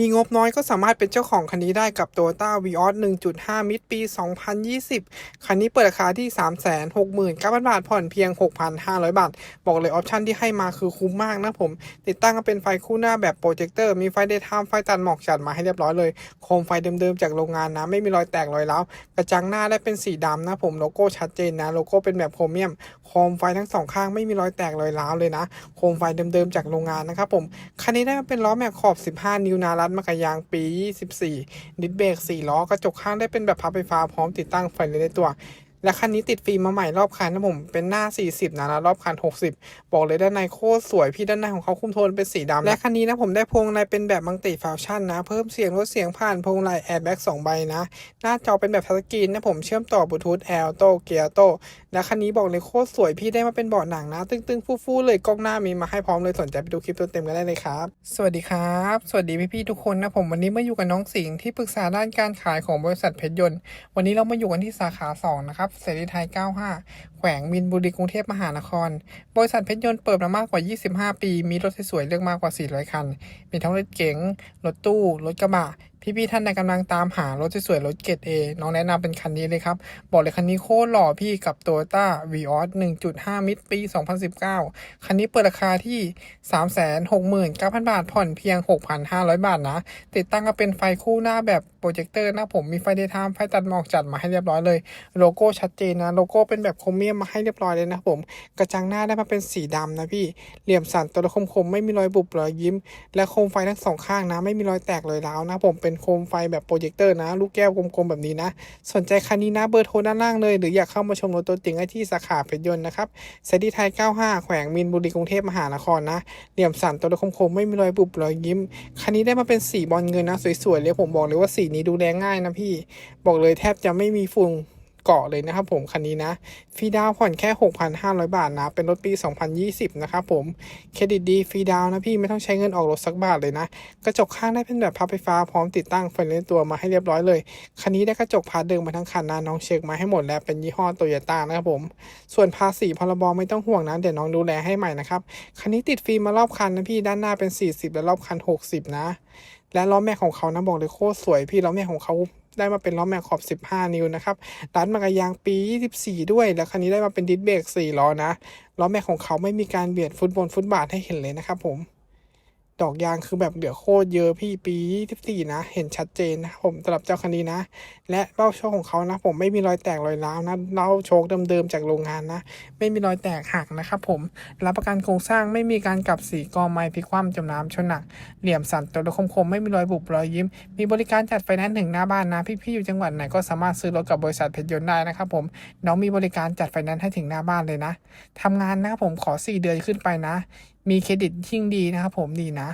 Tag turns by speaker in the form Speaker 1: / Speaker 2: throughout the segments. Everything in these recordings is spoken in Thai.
Speaker 1: มีงบน้อยก็สามารถเป็นเจ้าของคันนี้ได้กับ Toyota Vios 1.5 มิตรปี 2020 คันนี้เปิดราคาที่ 369,000 บาท ผ่อนเพียง 6,500 บาท บอกเลยออปชันที่ให้มาคือคุ้มมากนะผม ติดตั้งก็เป็นไฟคู่หน้าแบบโปรเจคเตอร์ มีไฟเดย์ไทม์ไฟตัดหมอกจัดมาให้เรียบร้อยเลย โคมไฟเดิมๆจากโรงงานนะ ไม่มีรอยแตกรอยร้าว กระจังหน้าได้เป็นสีดำนะผมโลโก้ชัดเจนนะ โลโก้เป็นแบบโครเมียม โคมไฟทั้งสองข้างไม่มีรอยแตกรอยร้าวเลยนะ โคมไฟเดิมๆจากโรงงานนะครับผม คันนี้ได้มาเป็นล้อแม็กขอบ 15 นิ้วนารัดมากระยางปี 24 ดิสเบรก4ล้อกระจกข้างได้เป็นแบบพับไฟฟ้าพร้อมติดตั้งไฟเลนในตัว และคันนี้ติดฟิล์มมาใหม่รอบคันนะผมเป็นหน้า 40 นะแล้วรอบคัน 60 บอกเลยด้านในโคตรสวยพี่ด้านในของเขาคุมโทนเป็นสีดำและคันนี้นะผมได้พวงมาลัยเป็นแบบมังติฟังชันนะเพิ่มเสียงลดเสียงผ่านพวงมาลัยแอร์แบ็ก2ใบนะ หน้าจอเป็นแบบทัชสกรีนนะผมเชื่อมต่อบลูทูธแอลโตเกียโตและคันนี้บอกเลยโคตรสวยพี่ได้มาเป็นเบาะหนังนะ ตึงๆ ฟู่ๆเลยกล้องหน้ามีมาให้พร้อมเลยสนใจไปดูคลิปตัวเต็มกันได้เลยครับ สวัสดีครับ สวัสดีพี่ๆทุกคนนะผมวันนี้มาอยู่กับน้องสิงห์ที่ปรึกษาด้านการขายของบริษัทเพชรยนต์ วันนี้เรามาอยู่กันที่สาขา2นะครับเสรีไทย 95 แขวงมินบุรีกรุงเทพมหานคร บริษัทเพชรยนต์เปิดมามากกว่า 25 ปี มีรถสวยๆเลือกมากกว่า 400 คัน มีทั้งรถเก๋ง รถตู้ รถกระบะ พี่ๆท่านใดกำลังตามหารถสวยๆรถเกรด A น้องแนะนำเป็นคันนี้เลยครับ บอกเลยคันนี้โคตรหล่อพี่กับ Toyota Vios 1.5 มิตรปี 2019 คันนี้เปิดราคาที่ 369,000 บาท ผ่อนเพียง 6,500 บาทนะ ติดตั้งก็เป็นไฟคู่หน้าแบบโปรเจคเตอร์นะผมมีไฟเดย์ไทม์ไฟตัดหมอกจัดมาให้เรียบร้อยเลย โลโก้ชัดเจนนะ โลโก้เป็นแบบโครเมียมมาให้เรียบร้อยเลยนะผม กระจังหน้าได้มาเป็นสีดำนะพี่ เหลี่ยมสันตัวละคมๆไม่มีรอยบุบรอยยิ้ม และโคมไฟทั้งสองข้างนะไม่มีรอยแตกเลยร้าวนะผมเป็นโคมไฟแบบโปรเจคเตอร์นะ ลูกแก้วกลมๆแบบนี้นะ สนใจคันนี้นะเบอร์โทรด้านล่างเลย หรืออยากเข้ามาชมรถตัวจริงได้ที่สาขาเพชรยนต์นะครับเซดีไทย 95 แขวงมินบุรีกรุงเทพมหานครนะเหลี่ยมสันตัวคมๆไม่มีรอยบุบรอยยิ้ม คันนี้ได้มาเป็นสีบอลเงินนะสวยๆเลยผมบอกเลยว่าสีนี้ดูแลง่ายนะพี่ บอกเลยแทบจะไม่มีฝุ่น เกาะเลยนะครับผมคันนี้นะฟรีดาวผ่อนแค่ 6,500 บาทนะ เป็นรถปี 2020 นะครับผมเครดิตดีฟรีดาวนะพี่ไม่ต้องใช้เงินออกรถสักบาทเลยนะ กระจกข้างได้เป็นแบบพับไฟฟ้าพร้อมติดตั้งไฟเลนตัวมาให้เรียบร้อยเลย คันนี้ได้กระจกพาร์ทเดิมมาทั้งคันนะน้องเช็คมาให้หมดแล้วเป็นยี่ห้อโตโยต้านะครับผมส่วนภาษีพรบไม่ต้องห่วงนะเดี๋ยวน้องดูแลให้ใหม่นะครับคันนี้ติดฟิล์มมารอบคันนะพี่ด้านหน้าเป็น 40 และรอบคัน 60 นะ และล้อแม็กของเขานะบอกเลยโคตรสวยพี่ล้อแม็กของเขา ได้มาเป็นล้อแม็กขอบ 15 นิ้วนะครับร้านมากระยางปี 24 ด้วย แล้วคันนี้ได้มาเป็นดิสเบรก4ล้อนะล้อแม็กของเขาไม่มีการเบียดฟุตบอลฟุตบาทให้เห็นเลยนะครับผม ดอกยางคือแบบเหลือโคตรเยอะพี่ปี 24 นะ เห็นชัดเจนนะผมสำหรับเจ้าคันนี้นะ และเบ้าโชคของเขานะ ผมไม่มีรอยแตกรอยร้าวนะเบ้าโชคเดิมๆจากโรงงานนะ ไม่มีรอยแตกหักนะครับผมรับประกันโครงสร้างไม่มีการกลับสีกอไม้พิคว่ำจมน้ำชนหนัก เหลี่ยมสันตัวคมคมๆไม่มีรอยบุบรอยยิ้ม มีบริการจัดไฟแนนซ์ถึงหน้าบ้านนะพี่ๆอยู่จังหวัดไหนก็สามารถซื้อรถกับบริษัทเพชรยนต์ได้นะครับผมน้องมีบริการจัดไฟแนนซ์ให้ถึงหน้าบ้านเลยนะทำงานนะครับผมขอ 4 เดือนขึ้นไปนะ มีเครดิตยิ่งดีนะครับผมดีนะ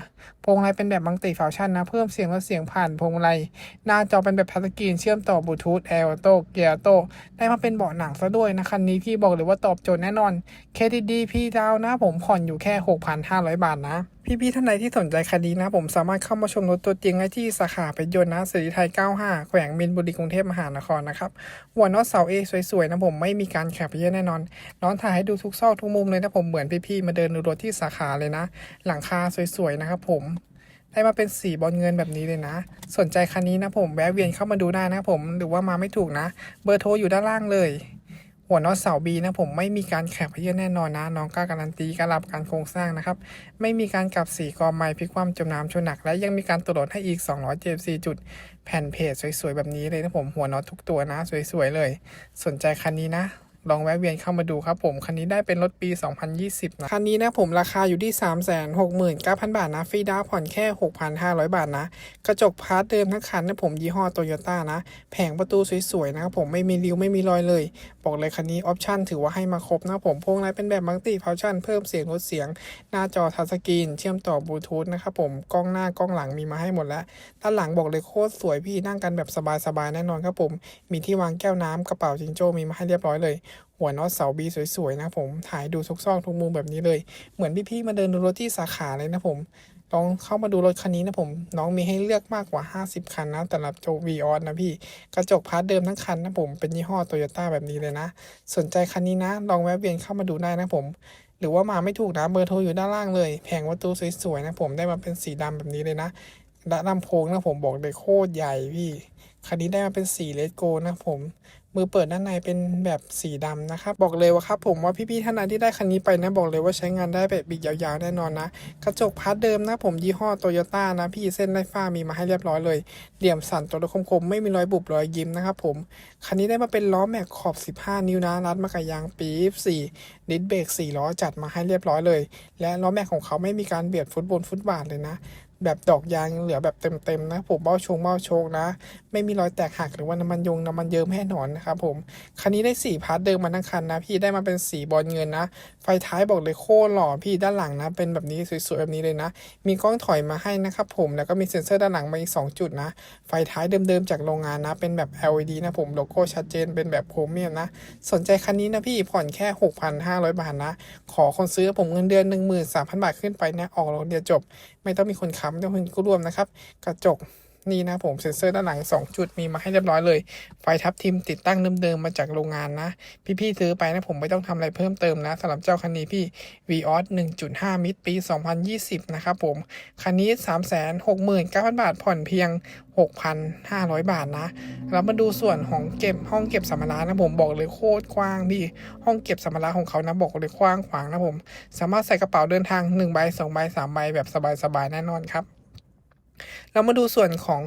Speaker 1: พวงมาลัยเป็นแบบมังติฟังก์ชันนะ เพิ่มเสียงลดเสียงผ่านพวงมาลัย หน้าจอเป็นแบบทัชสกรีนเชื่อมต่อบลูทูธแอร์โตเกียร์โตได้มาเป็นเบาะหนังซะด้วยนะ คันนี้พี่บอกเลยว่าตอบโจทย์แน่นอนเครดิตดีพี่ดาวนะ ผมผ่อนอยู่แค่ 6,500 บาทนะพี่ๆท่านใดที่สนใจคันนี้นะ ผมสามารถเข้ามาชมรถตัวจริงได้ที่สาขาเพชรยนต์นะสิริไทย 95 แขวงมินบุรีกรุงเทพมหานครนะครับหัวนอตเสาเอสวยๆนะผมไม่มีการแข็บเยอะแน่นอน น้องถ่ายให้ดูทุกซอกทุกมุมเลยนะผมเหมือนพี่ๆมาเดินดูรถที่สาขาเลยนะ หลังคาสวยๆนะครับผม ได้มาเป็นสีบอลเงินแบบนี้เลยนะ สนใจคันนี้นะผมแวะเวียนเข้ามาดูได้นะผม หรือว่ามาไม่ถูกนะ เบอร์โทรอยู่ด้านล่างเลย หัวน็อตเสาบีนะผมไม่มีการแข็บเยอแน่นอนนะน้องกล้าการันตีการรับการโครงสร้างนะครับ ไม่มีการกลับสีกอไม้พลิกคว่ำจมน้ำชนหนัก และยังมีการตรวจให้อีก 274 จุด แผ่นเพจสวยๆแบบนี้เลยนะผมหัวน็อตทุกตัวนะ สวยๆเลย สนใจคันนี้นะ ลองแวะเวียนเข้ามาดูครับผม คันนี้ได้เป็นรถปี 2020 นะ คันนี้นะผมราคาอยู่ที่ 369,000 บาทนะฟรีดาวน์ผ่อนแค่ 6,500 บาทนะ กระจกพาร์ทเดิมทั้งคันนะผมยี่ห้อโตโยต้านะ แผงประตูสวยๆนะครับผมไม่มีริ้วไม่มีรอยเลย บอกเลยคันนี้ออปชั่นถือว่าให้มาครบนะผมพวงมาลัยเป็นแบบมัลติฟังก์ชันเพิ่มเสียงลดเสียง หน้าจอทัชสกรีน เชื่อมต่อบลูทูธนะครับผมกล้องหน้ากล้องหลังมีมาให้หมดแล้วด้านหลังบอกเลยโคตรสวยพี่นั่งกันแบบสบายๆแน่นอนครับผมมีที่วางแก้วน้ำกระเป๋าจิงโจ้มีมาให้เรียบร้อยเลย หัวน็อตเสาบีสวยๆนะผมถ่ายดูทุกซอกทุกมุมแบบนี้เลย เหมือนพี่ๆมาเดินดูรถที่สาขาเลยนะผมลองเข้ามาดูรถคันนี้นะผม น้องมีให้เลือกมากกว่า 50 คันนะสำหรับโจวีออสนะพี่ กระจกพาร์ทเดิมทั้งคันนะผม เป็นยี่ห้อโตโยต้าแบบนี้เลยนะ สนใจคันนี้นะ ลองแวะเวียนเข้ามาดูได้นะผม หรือว่ามาไม่ถูกนะ เบอร์โทรอยู่ด้านล่างเลย แผงประตูสวยๆนะผม ได้มาเป็นสีดำแบบนี้เลยนะและลำโพงนะผมบอกเลยโคตรใหญ่พี่ คันนี้ได้มาเป็นสีเลดโกนะผม มือเปิดด้านในเป็นแบบสีดำนะครับบอกเลยว่าครับผมว่าพี่ๆท่านใดที่ได้คันนี้ไปนะบอกเลยว่าใช้งานได้แบบอีกยาวๆแน่นอนนะ กระจกพาร์ทเดิมนะผมยี่ห้อโตโยต้านะพี่เส้นไล่ฟ้ามีมาให้เรียบร้อยเลยเหลี่ยมสันตัวคมๆไม่มีรอยบุบรอยยิ้มนะครับผมคันนี้ได้มาเป็นล้อแม็กขอบ 15 นิ้วนะรัดมากับยางปี4ดิสเบรก4ล้อจัดมาให้เรียบร้อยเลย และล้อแม็กของเขาไม่มีการเบียดฟุตบนฟุตบาทเลยนะแบบดอกยางเหลือแบบเต็มๆนะผมเบ้าชงเบ้าโชกนะ ไม่มีรอยแตกหักหรือว่าน้ำมันยงน้ำมันเยิ้มแน่นอนนะครับผมคันนี้ได้สีพาร์ทเดิมมาทั้งคันนะ พี่ได้มาเป็นสีบอลเงินนะ ไฟท้ายบอกเลยโคตรหล่อพี่ด้านหลังนะ เป็นแบบนี้สวยๆแบบนี้เลยนะ มีกล้องถอยมาให้นะครับผมแล้วก็มีเซ็นเซอร์ด้านหลังมาอีกสองจุดนะ ไฟท้ายเดิมๆจากโรงงานนะ เป็นแบบ LED นะผมโลโก้ชัดเจนเป็นแบบโครเมียมนะ สนใจคันนี้นะพี่ผ่อนแค่ 6,500 บาทนะ ขอคนซื้อผมเงินเดือน 13,000 บาทขึ้นไปนะออกรถเดียวจบ ไม่ต้องมีคนค้ำไม่ต้องมีคนกู้ร่วมนะครับกระจก นี่นะผมเซ็นเซอร์ด้านหลัง 2 จุดมีมาให้เรียบร้อยเลย ไฟทับทิมติดตั้งเดิมๆมาจากโรงงานนะ พี่ๆซื้อไปนะผมไม่ต้องทำอะไรเพิ่มเติมนะสำหรับเจ้าคันนี้พี่ v ีออส1.5 มิตรปี 2020 นะครับผม คันนี้ 369,000 บาทผ่อนเพียง 6,500 บาทนะแล้วมาดูส่วนของเก็บห้องเก็บสัมภาระนะผมบอกเลยโคตรกว้างพี่ห้องเก็บสัมภาระของเขานะบอกเลยกว้างขวางนะผม สามารถใส่กระเป๋าเดินทาง1ใบ2ใบ3ใบแบบสบายๆแน่นอนครับ เรามาดูส่วนของ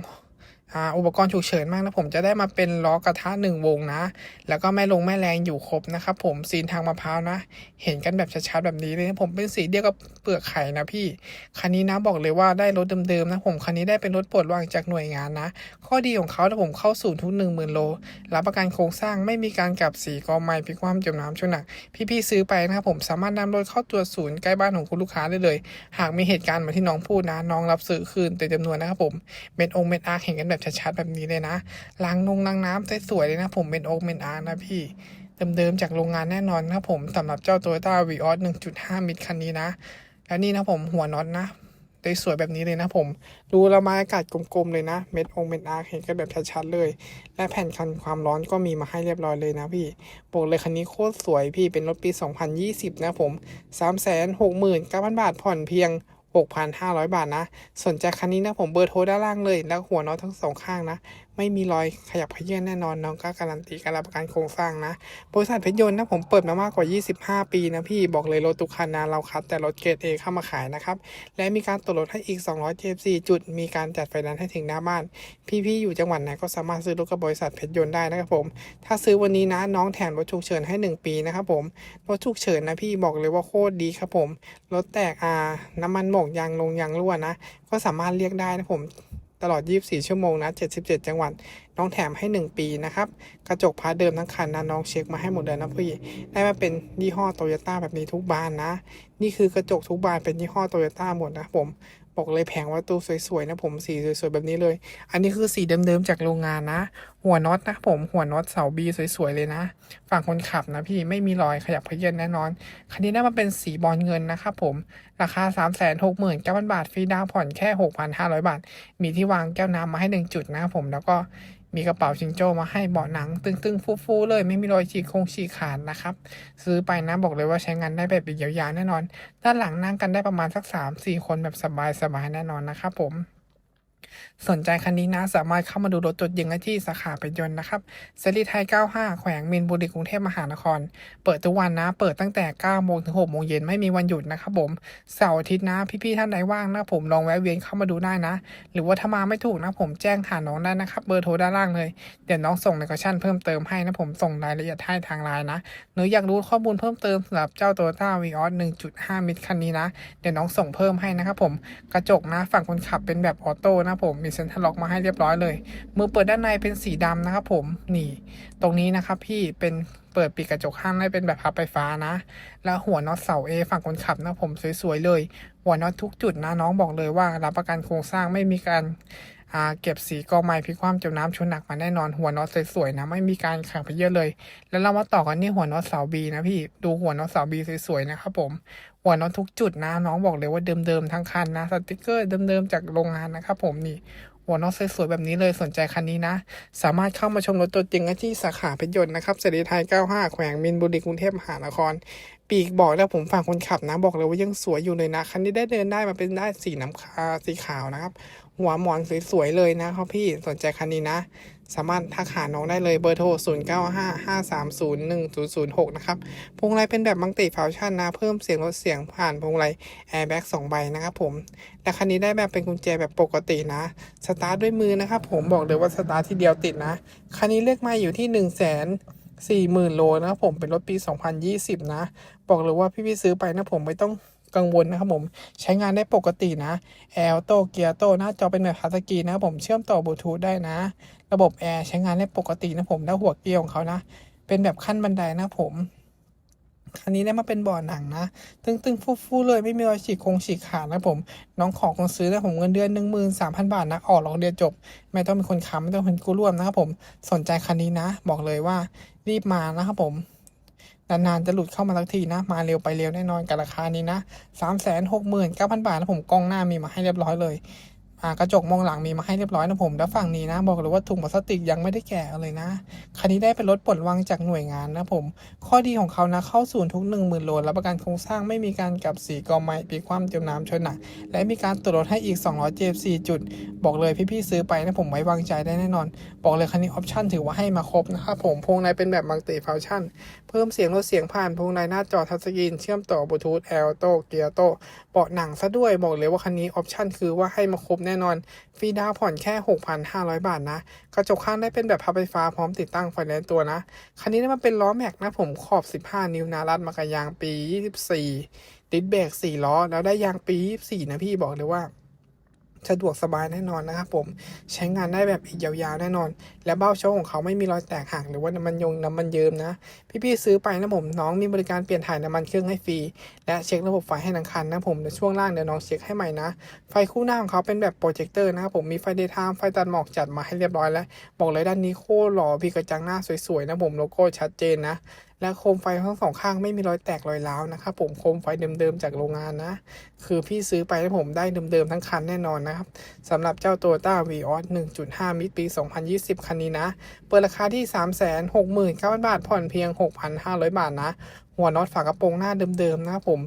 Speaker 1: อุปกรณ์ฉุกเฉินมากนะผมจะได้มาเป็นล้อกระทะหนึ่งวงนะ แล้วก็แม่ลงแม่แรงอยู่ครบนะครับผมซีนทางมะพร้าวนะ เห็นกันแบบชัดๆแบบนี้เลยนะผมเป็นสีเดียวกับเปลือกไข่นะพี่ คันนี้นะบอกเลยว่าได้รถเดิมๆนะผมคันนี้ได้เป็นรถปลดวางจากหน่วยงานนะ ข้อดีของเขาถ้าผมเข้าศูนย์ทุกหนึ่งหมื่นโลรับประกันโครงสร้างไม่มีการกลับสีกอไม้พิคว่ำจมน้ำช่วงหนักพี่ๆซื้อไปนะครับผมสามารถนำรถเข้าตรวจศูนย์ใกล้บ้านของคุณลูกค้าได้เลย หากมีเหตุการณ์เหมือนที่น้องพูดนะน้องรับซื้อคืนเต็มจำนวนนะครับผมเม็ดองเม็ดอาร์เห็นกันแบบชัดๆแบบนี้เลยนะล้างนงล้างน้ำสวยๆเลยนะผมเป็นโอคเม็ดอาร์นะพี่เดิมๆจากโรงงานแน่นอนนะผมสำหรับเจ้า Toyota v ีออส1.5 มิตรคันนี้นะ แล้วนี่นะผมหัวน็อตนะสวยแบบนี้เลยนะผม ดูระบายอากาศกลมๆเลยนะ เม็ดองเม็ดอาร์เห็นกันแบบชัดๆเลย และแผ่นกันความร้อนก็มีมาให้เรียบร้อยเลยนะพี่บอกเลยคันนี้โคตรสวยพี่เป็นรถปี 2020 นะผม 369,000 บาทผ่อนเพียง 6,500 บาทนะ สนใจคันนี้นะผมเบอร์โทรด้านล่างเลย แล้วหัวน้อยทั้งสองข้างนะ ไม่มีรอยขยับขยื่นแน่นอนน้องก็การันตีการรับประกันโครงสร้างนะบริษัทเพชรยนต์นะผมเปิดมามากกว่า 25 ปีนะพี่บอกเลยรถทุกคันนะเราคัดแต่รถเกรดเอเข้ามาขายนะครับและมีการตรวจรถให้อีก 274 จุด มีการจัดไฟแนนซ์ให้ถึงหน้าบ้าน พี่ๆอยู่จังหวัดไหนก็สามารถซื้อรถกับบริษัทเพชรยนต์ได้นะครับผม ถ้าซื้อวันนี้นะน้องแถมรถฉุกเฉินให้ 1 ปีนะครับผมรถฉุกเฉินนะพี่บอกเลยว่าโคตรดีครับผมรถแตกอาน้ำมันหมกยางลงยางรั่วนะ ก็สามารถเรียกได้นะผม ตลอด 24 ชั่วโมงนะ 77 จังหวัด น้องแถมให้ 1 ปีนะครับ กระจกพาร์เดิมทั้งคันนะน้องเช็คมาให้หมดเลยนะพี่ ได้มาเป็นยี่ห้อโตโยต้าแบบนี้ทุกบานนะ นี่คือกระจกทุกบานเป็นยี่ห้อโตโยต้าหมดนะผม บอกเลยแผงวัตถุสวยๆนะผมสีสวยๆแบบนี้เลย อันนี้คือสีเดิมๆจากโรงงานนะ หัวน็อตนะผมหัวน็อตเสาบีสวยๆเลยนะ ฝั่งคนขับนะพี่ไม่มีรอยขยับเขยื้อนแน่นอน คันนี้ได้มาเป็นสีบอลเงินนะครับผมราคา 3 6 9 0 0 0 บาทฟรีดาวผ่อนแค่ 6,500 บาท มีที่วางแก้วน้ำมาให้ 1 จุดนะครับผมแล้วก็ มีกระเป๋าชิงโจ้มาให้เบาะหนัง ตึงๆ ฟูๆเลย ไม่มีรอยฉีกโครงฉีกขาดนะครับ ซื้อไปนะบอกเลยว่าใช้งานได้แบบยาวๆแน่นอน ด้านหลังนั่งกันได้ประมาณสัก 3-4 คนแบบสบายๆแน่นอนนะครับผม สนใจคันนี้นะ สามารถเข้ามาดูรถจดยิงได้ที่สาขาเป็นยนต์นะครับเซรีไทย 95 แขวงมินบุรีกรุงเทพมหานคร เปิดทุกวันนะ เปิดตั้งแต่ 9 โมงถึง 6 โมงเย็นไม่มีวันหยุดนะครับผม เสาร์อาทิตย์นะ พี่ๆท่านใดว่างนะผมลองแวะเวียนเข้ามาดูได้นะ หรือว่าถ้ามาไม่ถูกนะผมแจ้งหาน้องได้นะครับ เบอร์โทรด้านล่างเลย เดี๋ยวน้องส่งในกระชั่นเพิ่มเติมให้นะผมส่งรายละเอียดให้ทางไลน์นะหรืออยากรู้ข้อมูลเพิ่มเติมสำหรับเจ้า Toyota v ีออส1.5 มิตรคันนี้นะ เดี๋ยวน้องส่งเพิ่มให้นะครับผม กระจกนะฝั่งคนขับเป็นแบบออโต้นะผมมีเซ็นทรัลล็อกมาให้เรียบร้อยเลย มือเปิดด้านในเป็นสีดำนะครับผมนี่ ตรงนี้นะครับพี่เป็นเปิดปีกกระจกข้างได้เป็นแบบพับไฟฟ้านะ แล้วหัวน็อตเสาเอฝั่งคนขับนะผมสวยๆเลย หัวน็อตทุกจุดนะน้องบอกเลยว่ารับประกันโครงสร้างไม่มีการเก็บสีกอไม้พิคว่ำจมน้ำชนหนักมาแน่นอนหัวน็อตสวยๆนะไม่มีการขัดไปเยอะเลย แล้วเรามาต่อกันที่หัวน็อตเสาบีนะพี่ดูหัวน็อตเสาบีสวยๆนะครับผม หัวน็อตทุกจุดนะน้องบอกเลยว่าเดิมๆทั้งคันนะสติกเกอร์เดิมๆจากโรงงานนะครับผมนี่หัวน็อตสวยๆแบบนี้เลยสนใจคันนี้นะ สามารถเข้ามาชมรถตัวจริงได้ที่สาขาเพชรยนต์นะครับเสรีไทย 95 แขวงมินบุรีกรุงเทพมหานคร ปีกบอกแล้วผมฝั่งคนขับนะ บอกเลยว่ายังสวยอยู่เลยนะ คันนี้ได้เดินได้มาเป็นได้สีน้ำคาสีขาวนะครับ หัวหมอนสวยๆเลยนะครับพี่สนใจคันนี้นะ สามารถทักหาน้องได้เลยเบอร์โทร 0 9 5 5 3 0 1 0 0 6 นะครับพวงมาลัยเป็นแบบมังติฟังก์ชันนะ เพิ่มเสียงลดเสียงผ่านพวงมาลัยแอร์แบ็กสองใบนะครับผม และคันนี้ได้แบบเป็นกุญแจแบบปกตินะ สตาร์ทด้วยมือนะครับผมบอกเลยว่าสตาร์ทที่เดียวติดนะ คันนี้เลือกมาอยู่ที่ 1 0 0 0 0แสนสี่หมื่นโลนะครับผมเป็นรถปี 2020 นะ บอกเลยว่าพี่ๆซื้อไปนะผมไม่ต้อง กังวลนะครับผม ใช้งานได้ปกตินะแอร์โตเกียโตหน้าจอเป็นแบบทัชสกรีนนะครับผมเชื่อมต่อบลูทูธได้นะ ระบบแอร์ใช้งานได้ปกตินะผมแล้วหัวเกียร์ของเขานะ เป็นแบบขั้นบันไดนะผมคันนี้ได้มาเป็นเบ่อหนังนะ ตึงๆ ฟู่ๆเลยไม่มีรอยฉีกคงฉีกขาดนะผม น้องขอคนซื้อนะผมเงินเดือนหนึ่งหมื่นสามพันบาทนะออกหลอกเดียวจบ ไม่ต้องเป็นคนค้ำไม่ต้องเป็นกู้ร่วมนะครับผมสนใจคันนี้นะ บอกเลยว่ารีบมานะครับผม นานๆจะหลุดเข้ามาสักทีนะ มาเร็วไปเร็วแน่นอนกับราคานี้นะสามแสนหกหมื่นเก้าพันบาทนะผมกล้องหน้ามีมาให้เรียบร้อยเลย กระจกมองหลังมีมาให้เรียบร้อยนะผม แล้วฝั่งนี้นะ บอกเลยว่าถุงพลาสติกยังไม่ได้แกะเลยนะ คันนี้ได้เป็นรถปลดวางจากหน่วยงานนะผม ข้อดีของเขานะเข้าศูนย์ทุก 1 0,000โลรับประกันโครงสร้างไม่มีการกับสีกอไม้ปีความเจียมน้ำชนหนัก และมีการตรวจรถให้อีก200 JFC จุด บอกเลยพี่ๆซื้อไปนะผมไว้วางใจได้แน่นอน บอกเลยคันนี้ออปชั่นถือว่าให้มาครบนะครับผมพวงในเป็นแบบมัลติฟังก์ชัน เพิ่มเสียงลดเสียงผ่านพวงในหน้าจอทัชสกรีนเชื่อมต่อบลูทูธแอลโตเกียร์โตเบาะหนังซะด้วยบอกเลยว่าคันนี้ออปชั่นคือว่าให้มาครบแน่นอน ฟรีดาวผ่อนแค่ 6,500 บาทนะ กระจกข้างได้เป็นแบบพับไฟฟ้าพร้อมติดตั้งไฟแนนซ์ตัวนะ คันนี้ได้มาเป็นล้อแม็กนะผมขอบ 15 นิ้วนะรัดมากระยางปี 24 ติดเบรก4ล้อ แล้วได้ยางปี 24 นะพี่บอกเลยว่า สะดวกสบายแน่นอนนะครับผมใช้งานได้แบบอีกยาวๆแน่นอน และเบ้าโชว์ของเขาไม่มีรอยแตกหักหรือว่าน้ำมันยงน้ำมันเยิมนะ พี่ๆซื้อไปนะผมน้องมีบริการเปลี่ยนถ่ายน้ำมันเครื่องให้ฟรีและเช็คระบบไฟให้ทั้งคันนะผมในช่วงล่างเดี๋ยวน้องเช็คให้ใหม่นะ ไฟคู่หน้าของเขาเป็นแบบโปรเจคเตอร์นะครับผมมีไฟเดย์ไทม์ไฟตัดหมอกจัดมาให้เรียบร้อยแล้วบอกเลยด้านนี้โคตรหล่อพี่กระจังหน้าสวยๆนะผมโลโก้ชัดเจนนะ และโคมไฟทั้งสองข้างไม่มีรอยแตกรอยร้าวนะครับผมโคมไฟเดิมๆจากโรงงานนะ คือพี่ซื้อไปแล้วผมได้เดิมๆทั้งคันแน่นอนนะครับสำหรับเจ้าโต้ตาวีออส1.5 มิตรปี 2020 คันนี้นะ เปิดราคาที่ 369,000 บาทผ่อนเพียง 6,500 บาทนะ หัวน็อตฝากระโปรงหน้าเดิมๆนะครับผม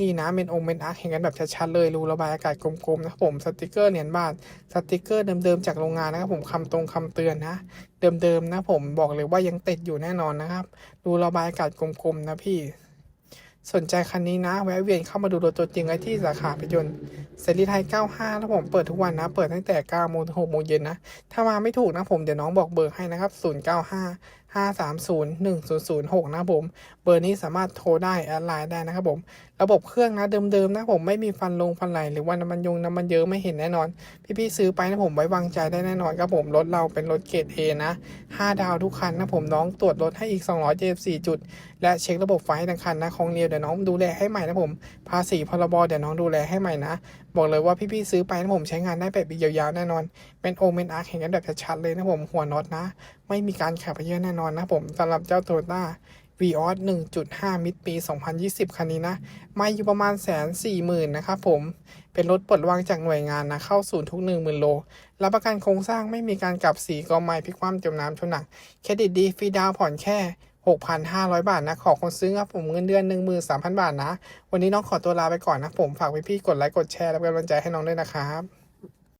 Speaker 1: นี่นะเป็นองค์เป็นอาร์คเห็นกันแบบชัดๆเลยรูระบายอากาศกลมๆนะครับผมสติกเกอร์เหรียญบาทสติกเกอร์เดิมๆจากโรงงานนะครับผมคำตรงคำเตือนนะ เดิมๆนะผมบอกเลยว่ายังติดอยู่แน่นอนนะครับรูระบายอากาศกลมๆนะพี่สนใจคันนี้นะ แวะเวียนเข้ามาดูรถตัวจริงได้ที่สาขาพยนต์เซรีไทย 95 แล้วผมเปิดทุกวันนะ เปิดตั้งแต่ 9 โมงถึง6โมงเย็นนะ ถ้ามาไม่ถูกนะผม เดี๋ยวน้องบอกเบอร์ให้นะครับ 095 530 1006 นะผม บอร์นี้สามารถโทรได้แอดไลน์ได้นะครับผม ระบบเครื่องนะเดิมๆนะผมไม่มีฟันลงฟันไหลหรือว่าน้ำมันยงน้ำมันเยอะไม่เห็นแน่นอน พี่ๆซื้อไปนะผมไว้วางใจได้แน่นอนครับผมรถเราเป็นรถเกรด A นะ 5 ดาวทุกคันนะผมน้องตรวจรถให้อีก200 JFC จุด และเช็คระบบไฟให้ทั้งคันนะของเนียวเดี๋ยวน้องดูแลให้ใหม่นะผม ภาษีพรบเดี๋ยวน้องดูแลให้ใหม่นะ บอกเลยว่าพี่ๆซื้อไปนะผมใช้งานได้แบบยาวๆแน่นอน เป็นโอเมนอาร์เห็นกันแบบชัดๆเลยนะผมหัวน็อตนะ ไม่มีการขับไปเยอะแน่นอนนะผมสำหรับเจ้าโตโยต้า v ีออส1.5 มิตรปี 2020 คันนี้นะม่อยู่ประมาณแสนสี่หมื่นนะครับผม เป็นรถปลดวางจากหน่วยงานนะ เข้าศูนย์ทุก 1 0,000 โล รับประกันโครงสร้างไม่มีการกลับสีกอไม้พลิกคว่ำจมน้ำชนหนัก เครดิตดีฟรีดาวผ่อนแค่ 6,500 บาทนะ ขอคนซื้อครับผมเงินเดือน 13,000 บาทนะ วันนี้น้องขอตัวลาไปก่อนนะผม ฝากพี่ๆกดไลค์ กดแชร์ และเป็นกำลังใจให้น้องด้วยนะครับ